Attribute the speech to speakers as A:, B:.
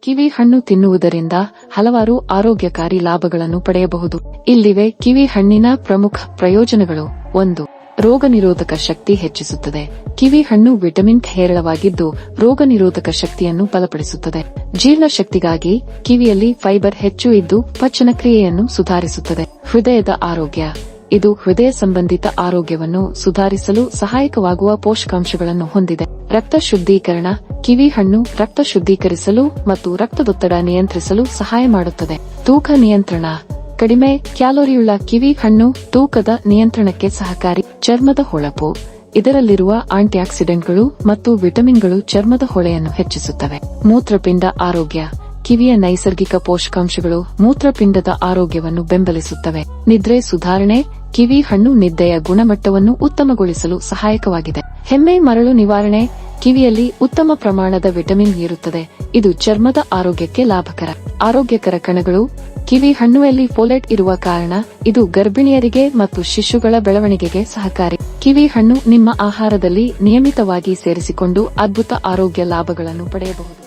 A: ಕಿವಿ ಹಣ್ಣು ತಿನ್ನುವುದರಿಂದ ಹಲವಾರು ಆರೋಗ್ಯಕಾರಿ ಲಾಭಗಳನ್ನು ಪಡೆಯಬಹುದು. ಇಲ್ಲಿವೆ ಕಿವಿ ಹಣ್ಣಿನ ಪ್ರಮುಖ ಪ್ರಯೋಜನಗಳು. ಒಂದು, ರೋಗ ನಿರೋಧಕ ಶಕ್ತಿ ಹೆಚ್ಚಿಸುತ್ತದೆ. ಕಿವಿ ಹಣ್ಣು ವಿಟಮಿನ್ ಹೇರಳವಾಗಿದ್ದು ರೋಗ ನಿರೋಧಕ ಶಕ್ತಿಯನ್ನು ಬಲಪಡಿಸುತ್ತದೆ. ಜೀರ್ಣಶಕ್ತಿಗಾಗಿ ಕಿವಿಯಲ್ಲಿ ಫೈಬರ್ ಹೆಚ್ಚು ಇದ್ದು ಪಚನ ಕ್ರಿಯೆಯನ್ನು ಸುಧಾರಿಸುತ್ತದೆ. ಹೃದಯದ ಆರೋಗ್ಯ. ಇದು ಹೃದಯ ಸಂಬಂಧಿತ ಆರೋಗ್ಯವನ್ನು ಸುಧಾರಿಸಲು ಸಹಾಯಕವಾಗುವ ಪೋಷಕಾಂಶಗಳನ್ನು ಹೊಂದಿದೆ. ರಕ್ತ ಶುದ್ಧೀಕರಣ, ಕಿವಿ ಹಣ್ಣು ರಕ್ತ ಶುದ್ಧೀಕರಿಸಲು ಮತ್ತು ರಕ್ತದೊತ್ತಡ ನಿಯಂತ್ರಿಸಲು ಸಹಾಯ ಮಾಡುತ್ತದೆ. ತೂಕ ನಿಯಂತ್ರಣ, ಕಡಿಮೆ ಕ್ಯಾಲೋರಿಯುಳ್ಳ ಕಿವಿ ಹಣ್ಣು ತೂಕದ ನಿಯಂತ್ರಣಕ್ಕೆ ಸಹಕಾರಿ ಚರ್ಮದ ಹೊಳಪು, ಇದರಲ್ಲಿರುವ ಆಂಟಿಆಕ್ಸಿಡೆಂಟ್ಗಳು ಮತ್ತು ವಿಟಮಿನ್ಗಳು ಚರ್ಮದ ಹೊಳೆಯನ್ನು ಹೆಚ್ಚಿಸುತ್ತವೆ. ಮೂತ್ರಪಿಂಡ ಆರೋಗ್ಯ ಕಿವಿಯ ನೈಸರ್ಗಿಕ ಪೋಷಕಾಂಶಗಳು ಮೂತ್ರಪಿಂಡದ ಆರೋಗ್ಯವನ್ನು ಬೆಂಬಲಿಸುತ್ತವೆ. ನಿದ್ರೆ ಸುಧಾರಣೆ, ಕಿವಿ ಹಣ್ಣು ನಿದ್ದೆಯ ಗುಣಮಟ್ಟವನ್ನು ಉತ್ತಮಗೊಳಿಸಲು ಸಹಾಯಕವಾಗಿದೆ. ಹೆಮ್ಮೆ, ಮರಳು ನಿವಾರಣೆ, ಕಿವಿಯಲ್ಲಿ ಉತ್ತಮ ಪ್ರಮಾಣದ ವಿಟಮಿನ್ ಇರುತ್ತದೆ. ಇದು ಚರ್ಮದ ಆರೋಗ್ಯಕ್ಕೆ ಲಾಭಕರ. ಆರೋಗ್ಯಕರ ಕಣಗಳು, ಕಿವಿ ಹಣ್ಣುವಲ್ಲಿ ಫೋಲೆಟ್ ಇರುವ ಕಾರಣ ಇದು ಗರ್ಭಿಣಿಯರಿಗೆ ಮತ್ತು ಶಿಶುಗಳ ಬೆಳವಣಿಗೆಗೆ ಸಹಕಾರಿ. ಕಿವಿ ಹಣ್ಣು ನಿಮ್ಮ ಆಹಾರದಲ್ಲಿ ನಿಯಮಿತವಾಗಿ ಸೇರಿಸಿಕೊಂಡು ಅದ್ಭುತ ಆರೋಗ್ಯ ಲಾಭಗಳನ್ನು ಪಡೆಯಬಹುದು.